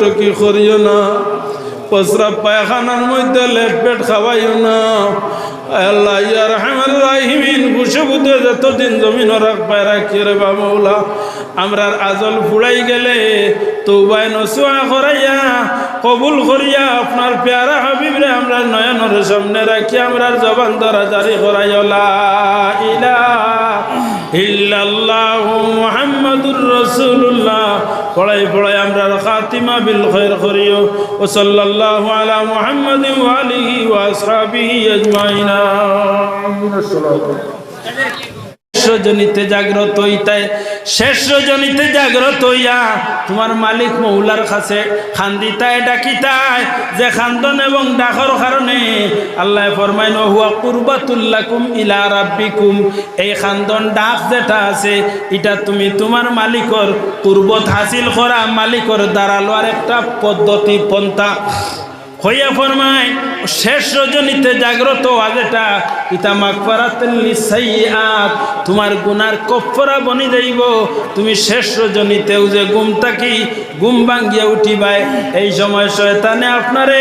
বৈঠকি করিও না। প্রস্রাব পায়খানার মধ্যে লেট পেট খাওয়াইও না। আজল ফুড়াই গেলে তৌবাই নসুয়া করাইয়া, কবুল করিয়া আপনার পেয়ারা হাবিবরে আমরা নয়নের সামনে রাখি আমরার জবান দ্বারা জারি করাইও লা ইলাহা ইল্লাল্লাহু রাসূলুল্লাহ পড়াই পড়াই আমরা খাতিমা বিল খায়র করিও। ও সাল্লাল্লাহু আলা মুহাম্মাদিন ওয়া আলিহি ওয়া আসহাবিহি আজমাইনা। রজনীতে জাগ্রত হইতায় শেষ রজনীতে জাগ্রত হইয়া তোমার মালিক মৌলার কাছে খান্দিতায় ডাকিতায় যে খান্দন এবং ডাকর কারণে আল্লাহ ফরমাইন হুয়া কুরবাতুল্লাকুম ইলা রাব্বিকুম এই খান্দন ডাক যেটা আছে, এটা তুমি তোমার মালিকর কুরবত হাসিল করা মালিকর দ্বারা লওয়ার একটা পদ্ধতি, পন্থা। হইয়া ফরমায় শেষ রজনীতে জাগ্রত আজেটা ইতা মাকফারাতলি সাইয়াত তোমার গুনার কফরা বনি যাইব। তুমি শেষ রজনীতেও যে গুম থাকি গুম ভাঙ্গিয়া উঠিবাই। এই সময় শয়তানে আপনারে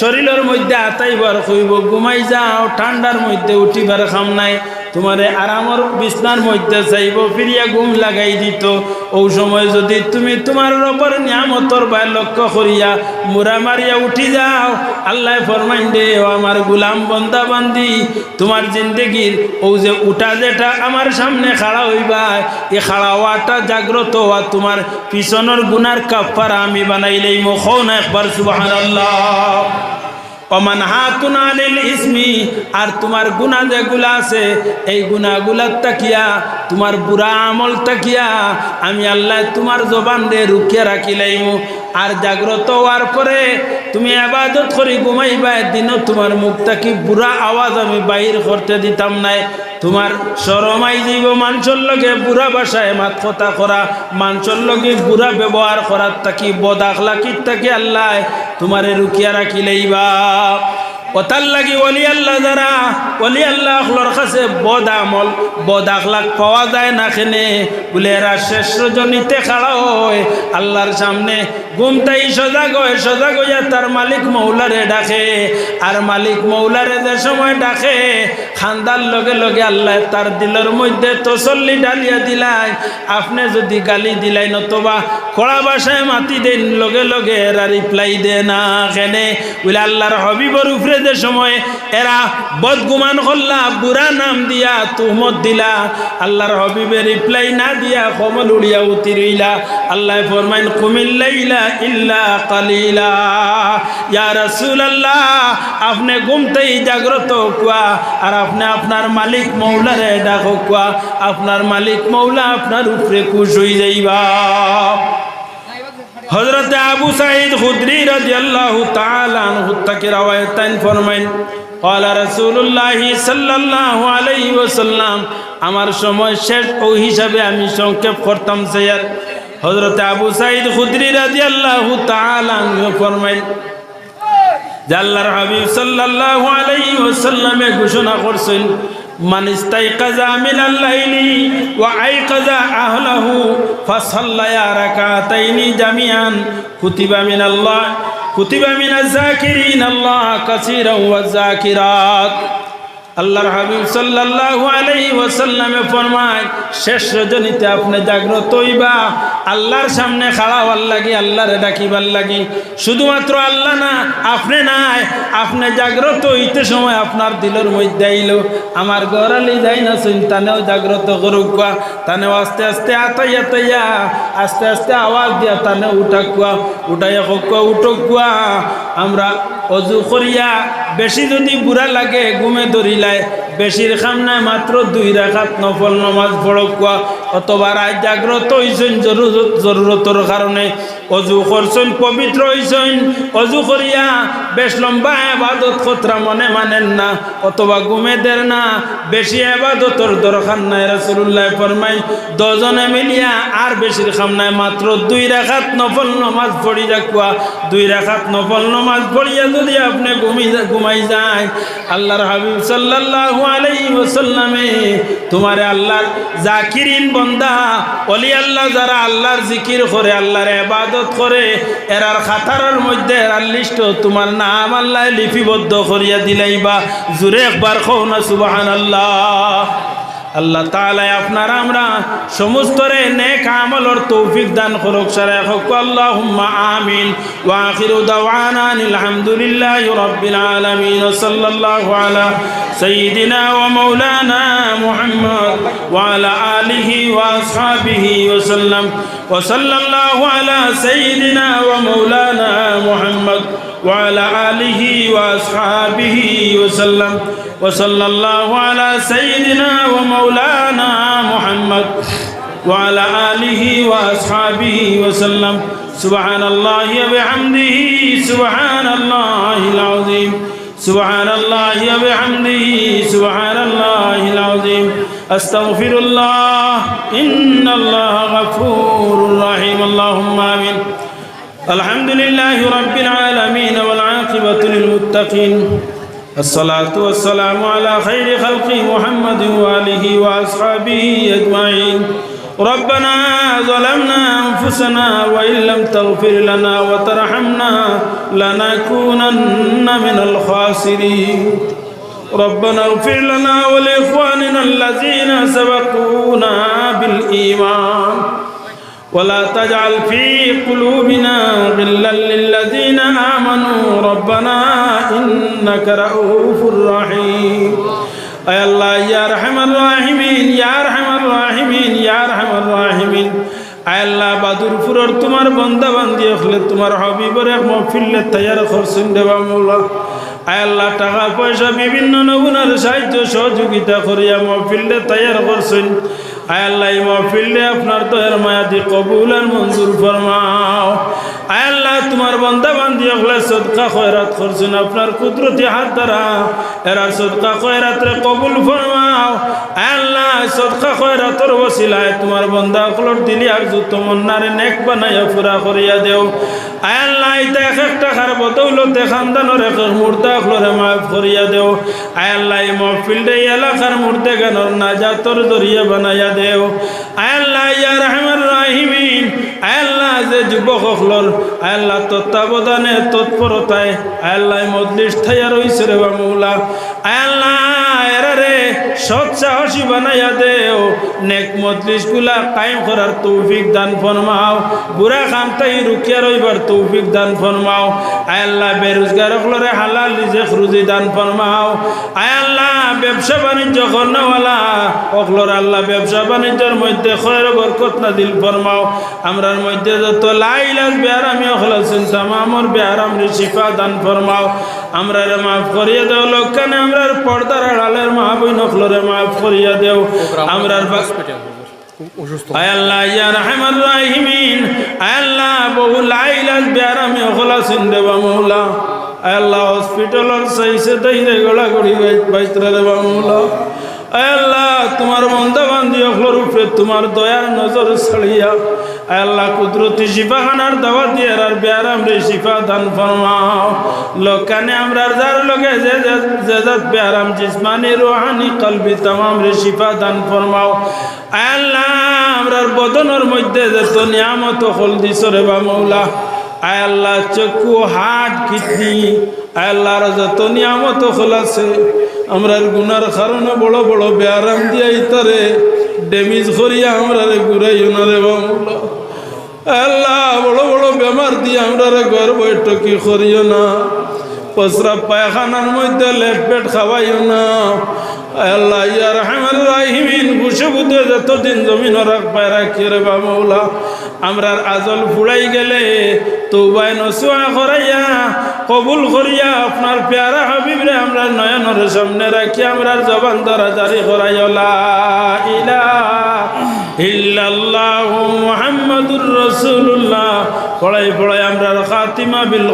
শরীরের মধ্যে আতাইবার হইব ঘুমাই যাও, ঠান্ডার মধ্যে উঠিবার খাম নাই। তোমারে আরামর বিছনার মধ্যে চাইব ফিরিয়া ঘুম লাগাই দিত। ও সময় যদি তুমি তোমার রবর নিয়ামতর বাই লক্ষ্য করিয়া মুরা মারিয়া উঠি যাও, আল্লাহ ফরমাইন দে আমার গুলাম বন্দা বান্দি তোমার জিন্দগির ও যে উঠা যেটা আমার সামনে খাড়া হইবা, এ খাড়া হওয়াটা জাগ্রত হওয়া তোমার পিছনের গুনার কাপ্পারা আমি বানাইলেই মুখ না একবার সুবাহ আল্লাহ অমান হাতুন আলিল ইসমি, আর তোমার গুণা যেগুলা আছে, এই গুণাগুলার তাকিয়া, তোমার বুড়া আমল তাকিয়া, আমি আল্লাহ তোমার জবান রে রুখিয়া রাখিলাইমু আর জাগ্রত হওয়ার পরে তুমি আবাদত করি ঘুমাইবা দিনও তোমার মুখ থাকি বুড়া আওয়াজ আমি বাহির করতে দিতাম নাই। তোমার সরমাই জীব মানুষের লগে বুড়া বাসায় মাত কথা করা, মানুষের লগে বুড়া ব্যবহার করার তাকি বদাখলাকির তাকি আল্লাহ তোমারে রুকিয়া রাখিলেইবা ওতার লাগি অলি আল্লাহ যারা অলি আল্লাহ কাছে বদ আমল, বদ আখলাক পাওয়া যায় না খেনে। বলে এরা খাড়া হয়, আল্লাহর সামনে ঘুমতাই সজাগ হয় সজাগ হইয়া তার মালিক মৌলারে ডাকে। আর মালিক মৌলারে যে সময় ডাকে, খান্দার লগে লগে আল্লাহ তার দিলের মধ্যে তসল্লি ডালিয়া দিলাই। আপনি যদি গালি দিলাই নতবা কড়া বাসায় মাতি দেন, লগে লগে এরা রিপ্লাই দে না কেনে বলে আল্লাহর হবিবর উপরে যে সময় এরা বদগুমান করলা, বুড়া নাম দিয়া তুহমত দিলা, আল্লাহর হবিবে রিপ্লাই না দিয়া কমল উড়িয়া উতি রইলা আল্লাহ ফরমাইন কুমিল্লাইলা ইল্লা কালিলা। ইয়া রাসূলুল্লাহ, আপনি ঘুমতেই জাগ্রত কুয়া, আর আপনি আপনার মালিক মৌলারে ডাকো কুয়া। আপনার মালিক মৌলা আপনার উপরে খুশ হয়ে যাইবা। হজরত আবু সাইদ খুদরি রাদিয়াল্লাহু তাআলা আনহু থেকে রাওয়ায়াতান ফরমাইন قال رسول الله صلى الله عليه وسلم আমার সময় শেষ ও হিসাবে আমি সংক্ষেপ করতাম স্যার হযরত আবু সাইদ খুদরি রাদিয়াল্লাহু তাআলা আনহু ফরমাইন যে আল্লাহর হাবিব সাল্লাল্লাহু আলাইহি ওয়াসাল্লামে ঘোষণা করছেন ইস্তাইকাজা মিনাল লাইলি ওয়া আইকাজা আহলাহু ফাসাল্লায়া রাকাতাইনি জামিআন। কুতিবা মিনাল্লাহ, কুতিবা মিনাজ জাকিরিন আল্লাহ কাসীরান ওয়া জাকিরাত আল্লাহর হাবিব সাল্লাল্লাহু আলাইহি ওয়াসাল্লামে ফরমায়, শেষ রজনীতে আপনি জাগ্রত হইবা। আল্লাহর সামনে খাড়া হওয়ার লাগি, আল্লাহরে ডাকিবার লাগি। শুধুমাত্র আল্লাহ না, আপনি নাই। আপনি জাগ্রত হইতে সময় আপনার দিলের মধ্যে আইলো। আমার গড়ালি যাই না শুন, তানেও জাগ্রত করুক কুয়া। তানেও আস্তে আস্তে আতাই আতাইয়া আস্তে আস্তে আওয়াজ দিয়া তানে উঠাক কুয়া। উঠাইয়া কুয়া, উঠক কুয়া। আমরা অজু করিয়া বেশি যদি বুড়া লাগে, ঘুমে ধরিলায় বেশির খামনায় মাত্র দুই রাখাত নফল নমাজ পড়কুয়া অথবা রাত জাগ্রত জরুরত জরুরতর কারণে অজু করছেন, পবিত্র হইছেন, অজু করিয়া বেশ লম্বা আবাদত খতরা মনে মানেন না, অথবা ঘুমে দের না, বেশি আবাদতর দরকার নাই রাসুল্লাহ ফরমাই দজনে মিলিয়া আর বেশির খামনায় মাত্র দুই রাখাত নফল নমাজ পড়ি যাকুয়া দুই রাখাত নফল নমাজ পড়িয়া যদি আপনি ঘুমি ঘুমাই যায়, আল্লাহর হাবিব সাল্লাল্লাহু আলাইহি ওয়াসাল্লামে, তোমারে আল্লাহর জাকিরিন বন্দা, অলি আল্লাহ যারা আল্লাহর জিকির করে, আল্লাহর এবাদত করে, এরার খাতারের মধ্যে এরার লিস্ট তোমার নাম আল্লাহ লিপিবদ্ধ করিয়া দিলাইবা। জুরে একবার খৌ না সুবাহান আল্লাহ আল্লাহ তাআলা আপনারা আমরা সমস্ত রে নেক আমলর তৌফিক দান করুক। সারা হক। আল্লাহুম্মা আমিন। ওয়া আখিরু দাওয়ানা আলহামদুলিল্লাহি রাব্বিল আলামিন। সাল্লাল্লাহু আলা সাইয়্যিদিনা ওয়া মাওলানা মুহাম্মদ ওয়া আলা আলিহি ওয়া আসহাবিহি ওয়া সাল্লাম। ওয়া সাল্লাল্লাহু আলা সাইয়্যিদিনা ওয়া মাওলানা মুহাম্মদ ওয়া আলা আলিহি ওয়া আসহাবিহি ওয়া সাল্লাম। وصلى الله على سيدنا ومولانا محمد وعلى آله وأصحابه وسلم. سبحان الله وبحمده سبحان الله العظيم. سبحان الله وبحمده سبحان الله العظيم. أستغفر الله إن الله غفور رحيم. اللهم آمين. الحمد لله رب العالمين والعاقبة للمتقين. الصلاة والسلام على خير خلق محمد وآله وأصحابه أجمعين. ربنا ظلمنا أنفسنا وإن لم تغفر لنا وترحمنا لنكونن من الخاسرين. ربنا اغفر لنا ولإخواننا الذين سبقونا بالإيمان. ولا تجعل في قلوبنا غلا للذين آمنوا ربنا إنك رؤوف رحيم أي الله يا رحم الراحمين يا رحم الراحمين يا رحم الراحمين আল্লাহ বাদুরপুরের তোমার বন্দা বান্দি হলে তোমার হবিবর এক মফিল্লে তৈয়ার করছেন দেবা মৌলা আল্লাহ, টাকা, পয়সা, বিভিন্ন নগুনার সাহায্য, সহযোগিতা করিয়া মহফিল্ডে তৈয়ার করছেন। আল্লাহ মহফিল্ডে আপনার দয়ের মায়াদি কবুল আর মঞ্জুর ফরমাও। আল্লাহ, তোমার বন্ধা বান্ধি হলে সদকা খয়রাত করছেন। আপনার কুদরতি হাত দ্বারা এরা সদকা খয়রাতরে কবুল ফরমাও। আল্লাহ, সদকা খয়রাতর বসিলায় তোমার বন্দা হলর দিলি আর জুত মন্নারে নেক বানাইয়া ফুরা করিয়া দেও। আল্লাহ ইতা এক একটা খার বদৌলতে খানদানোর এক মুর্দা হলরে মাফ করিয়া দেও। আল্লাহ মহফিল্ডে এলাকার মুর্দে গানোর নাজাতর জরিয়া বানাইয়া দেও। আল্লাহ, ইয়া রহমান রাহিমিন আল্লাহ যে যুবক হলর আল্লাহ তত্ত্বাবধানে, তৎপরতায়, আল্লাহ মজলিস থাইয়া রইছে রে বামুলা আল্লাহ এরারে সৎ সাহসী বানাইয়া দেও। নেক মজলিসগুলা কায়েম করার তৌফিক দান ফরমাও। বুড়া খামতাই রুকিয়া রইবার তৌফিক দান ফরমাও। আল্লাহ বেরোজগার হলরে হালাল রিজেক রুজি দান ফরমাও। আল্লাহ ব্যবসা বাণিজ্য কর্ণওয়ালা অকলর আল্লাহ ব্যবসা বাণিজ্যের মধ্যে খয়ের বরকত না দিল ফরমাও। আমরার মধ্যে যত লাইলাস বেয়ারামি অখলাছেন তামামর বেয়ারাম শিফা দান ফরমাও। আমরা রে মাফ করিয়া দেও লোকখানে আমরার পর্দার আড়ালের মা বই নকলরে মাফ করিয়া দেও। আমরার আল্লাহ ইয়া রহমান। রাহিমিন আল্লাহ বহু লাইলাস বেয়ারামি অখলাছেন দেবা মৌলা। আল্লাহ হসপিটালের সাইসে দইরে গড়া গড়ি বাইতরা দেবা মৌলা। আল্লাহ, তোমার বন্ধা বান্ধি অখলর উপরে তোমার দয়ার নজর ছাড়িয়া আল্লাহ, কুদরতি শিফাখানার দাওয়া দিয়ে আর বেয়ারাম রে শিফা দান ফরমাও। লোকানে আমরা যার লগে যে যে- যে জাত বেয়ারাম জিসমানি, রোহানি, কলবি তামাম রে শিফা দান ফরমাও। আল্লাহ, আমরার বদনের মধ্যে যে তো নিয়ামত হল দিছ রে বা মৌলা। আয় আল্লাহ, চক্ষু হাট কিডনি আয় আল্লাহর যত নিয়ামত হল আছে আমরার গুনার কারণে বড় বড় ব্যায়াম দিয়া ইতারে ড্যামেজ করিয়া আমরা রে না রে আল্লাহ, বড় বড় বেমার দিয়ে আমরা রে ঘর বৈঠকি করিও না। পসরা পায়খানার মধ্যে লেট পেট খাওয়াইও না। আল্লাহ ইয়ার হামার রাহিমিন ঘুষে বুধে যতদিন জমিন রাখ পায় রাখি রে বা মৌলা। আমরার আজল ফুড়াই গেলে তৌবাই নসুয়া করাইয়া, কবুল করিয়া আপনার প্যারা হাবিবরে আমরা নয়নের সামনে রাখি, আমরার জবান দ্বারা জারি করাইও লা ইলাহা ইল্লাল্লাহ মুহাম্মাদুর পড়াই পড়াই আমরা খাতিমা বিল